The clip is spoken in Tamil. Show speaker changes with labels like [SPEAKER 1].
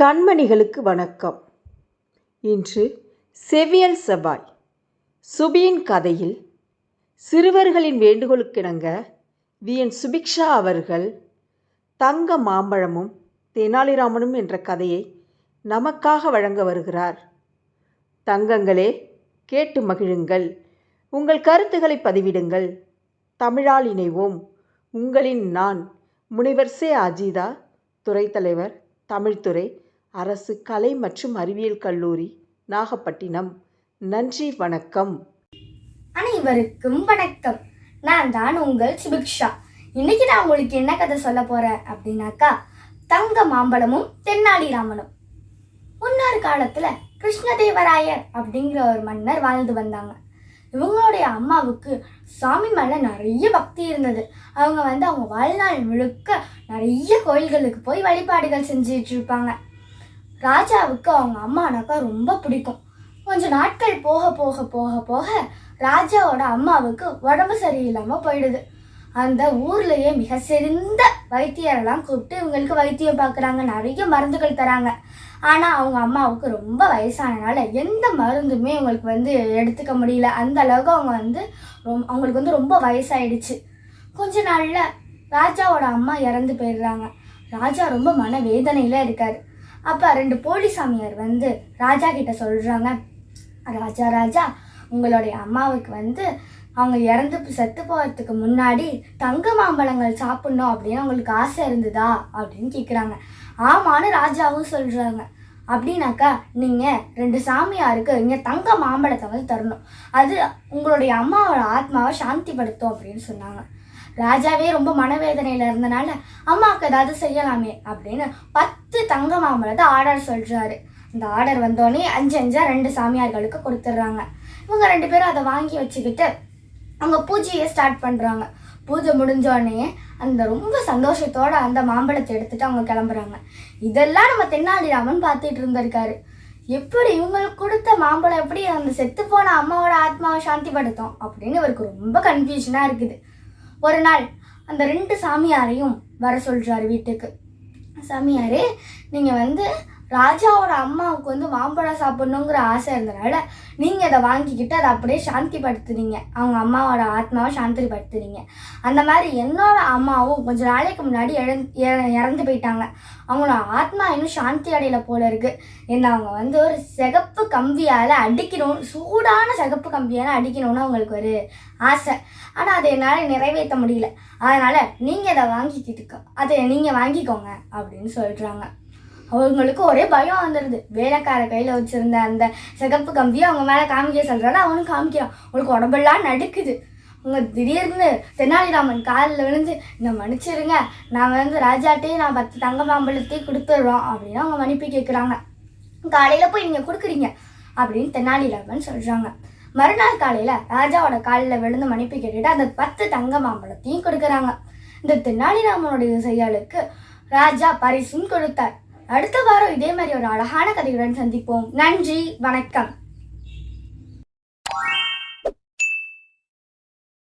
[SPEAKER 1] கண்மணிகளுக்கு வணக்கம். இன்று செவியல் செவ்வாய். சுபியின் கதையில் சிறுவர்களின் வேண்டுகோளுக்கிணங்க வி. என். சுபிக்ஷா அவர்கள் தங்க மாம்பழமும் தெனாலிராமனும் என்ற கதையை நமக்காக வழங்க வருகிறார். தங்கங்களே கேட்டு மகிழுங்கள். உங்கள் கருத்துக்களை பதிவிடுங்கள். தமிழால் இணைவோம். உங்களின் நான் முனைவர் சே. அஜிதா துறைத்தலைவர் தமிழ்துறை அரசு கலை மற்றும் அறிவியல் கல்லூரி நாகப்பட்டினம். நன்றி வணக்கம்.
[SPEAKER 2] அனைவருக்கும் வணக்கம். நான் தான் உங்கள் சுபிக்ஷா. இன்னைக்கு நான் உங்களுக்கு என்ன கதை சொல்ல போறேன் அப்படின்னாக்கா தங்க மாம்பழமும் தென்னாலிராமனும் முன்னொரு காலத்துல கிருஷ்ணதேவராயர் அப்படிங்கிற ஒரு மன்னர் வாழ்ந்து வந்தாங்க. இவங்களுடைய அம்மாவுக்கு சாமி மேலே நிறைய பக்தி இருந்தது. அவங்க வந்து அவங்க வாழ்நாள் முழுக்க நிறைய கோயில்களுக்கு போய் வழிபாடுகள் செஞ்சுட்டு இருப்பாங்க. ராஜாவுக்கு அவங்க அம்மானாக்கா ரொம்ப பிடிக்கும். கொஞ்ச நாட்கள் போக போக போக போக ராஜாவோட அம்மாவுக்கு உடம்பு சரியில்லாமல் போயிடுது. அந்த ஊர்லேயே மிக சிறந்த வைத்தியரெல்லாம் கூப்பிட்டு இவங்களுக்கு வைத்தியம் பார்க்குறாங்க நிறைய மருந்துகள் தராங்க. ஆனால் அவங்க அம்மாவுக்கு ரொம்ப வயசானனால எந்த மருந்துமே அவங்களுக்கு வந்து எடுத்துக்க முடியல. அந்த அளவுக்கு அவங்க வந்து ரொம் அவங்களுக்கு வந்து ரொம்ப வயசாயிடுச்சு. கொஞ்ச நாளில் ராஜாவோட அம்மா இறந்து போயிடுறாங்க. ராஜா ரொம்ப மன வேதனையில் இருக்கார். அப்போ ரெண்டு போலி சாமியார் வந்து ராஜா கிட்ட சொல்கிறாங்க ராஜா ராஜா உங்களுடைய அம்மாவுக்கு வந்து அவங்க இறந்து செத்து போகிறதுக்கு முன்னாடி தங்க மாம்பழங்கள் சாப்பிட்ணும் அப்படின்னு அவங்களுக்கு ஆசை இருந்ததா அப்படின்னு கேட்குறாங்க ஆமான்னு ராஜாவும் சொல்கிறாங்க அப்படின்னாக்கா நீங்கள் ரெண்டு சாமியாருக்கு இங்கே தங்க மாம்பழத்தை வந்து தரணும். அது உங்களுடைய அம்மாவோட ஆத்மாவை சாந்திப்படுத்தும் அப்படின்னு சொன்னாங்க. ராஜாவே ரொம்ப மனவேதனையில் இருந்தனால அம்மாவுக்கு ஏதாவது செய்யலாமே அப்படின்னு பத்து தங்க மாம்பழத்தை ஆர்டர் சொல்கிறாரு இந்த ஆர்டர் வந்தோடனே அஞ்சு அஞ்சா ரெண்டு சாமியார்களுக்கு கொடுத்துட்றாங்க. இவங்க ரெண்டு பேரும் அதை வாங்கி வச்சுக்கிட்டு அவங்க பூஜையை ஸ்டார்ட் பண்ணுறாங்க பூஜை முடிஞ்சோடனே அந்த ரொம்ப சந்தோஷத்தோட அந்த மாம்பழத்தை எடுத்துட்டு அவங்க கிளம்புறாங்க. இதெல்லாம் நம்ம தென்னாலிராமன் பார்த்துட்டு இருந்திருக்காரு. எப்படி இவங்களுக்கு கொடுத்த மாம்பழம் எப்படி அந்த செத்து போன அம்மாவோட ஆத்மாவை சாந்திப்படுத்தும் அப்படின்னு இவருக்கு ரொம்ப கன்ஃபியூஷனாக இருக்குது. ஒரு நாள் அந்த ரெண்டு சாமியாரையும் வர சொல்கிறாரு வீட்டுக்கு. சாமியாரே நீங்கள் வந்து ராஜாவோட அம்மாவுக்கு வந்து மாம்பழம் சாப்பிடணுங்கிற ஆசை இருந்தனால நீங்கள் அதை வாங்கிக்கிட்டு அதை அப்படியே சாந்திப்படுத்துனீங்க. அவங்க அம்மாவோட ஆத்மாவை சாந்திப்படுத்துனீங்க. அந்த மாதிரி என்னோட அம்மாவும் கொஞ்ச நாளைக்கு முன்னாடி இழந் இற- இறந்து போயிட்டாங்க. அவங்களோட ஆத்மா இன்னும் சாந்தி அடையில போல இருக்கு. என்ன அவங்க வந்து ஒரு சிகப்பு கம்பியால் அடிக்கணும் சூடான சிகப்பு கம்பியால் அடிக்கணும்னு அவங்களுக்கு ஒரு ஆசை. ஆனால் அதை என்னால் நிறைவேற்ற முடியல. அதனால் நீங்கள் அதை வாங்கிக்கிட்டு அதை நீங்கள் வாங்கிக்கோங்க அப்படின்னு சொல்கிறாங்க அவங்களுக்கு ஒரே பயம் வந்துடுது வேலைக்கார கையில் வச்சுருந்த அந்த சிகப்பு கம்பியை அவங்க மேலே காமிக்க சொல்கிறாங்க அவனும் காமிக்கிறான். அவங்களுக்கு உடம்பெல்லாம் நடுக்குது. அவங்க திடீர்னு தெனாலிராமன் காலில் விழுந்து இந்த மன்னிச்சிருங்க. நான் வந்து ராஜாட்டையும் நான் பத்து தங்க மாம்பழத்தையும் கொடுத்துட்றோம். அப்படின்னு அவங்க மன்னிப்பு கேட்குறாங்க காலையில் போய் நீங்கள் கொடுக்குறீங்க. அப்படின்னு தெனாலிராமன் சொல்கிறாங்க மறுநாள் காலையில் ராஜாவோட காலில் விழுந்து மன்னிப்பு கேட்டுட்டு அந்த பத்து தங்க மாம்பழத்தையும் கொடுக்குறாங்க. இந்த தெனாலிராமனுடைய செயலுக்கு ராஜா பரிசும் கொடுத்தார். அடுத்த வாரம் இதே மாதிரி ஒரு அழகான கதையுடன் சந்திப்போம். நன்றி வணக்கம்.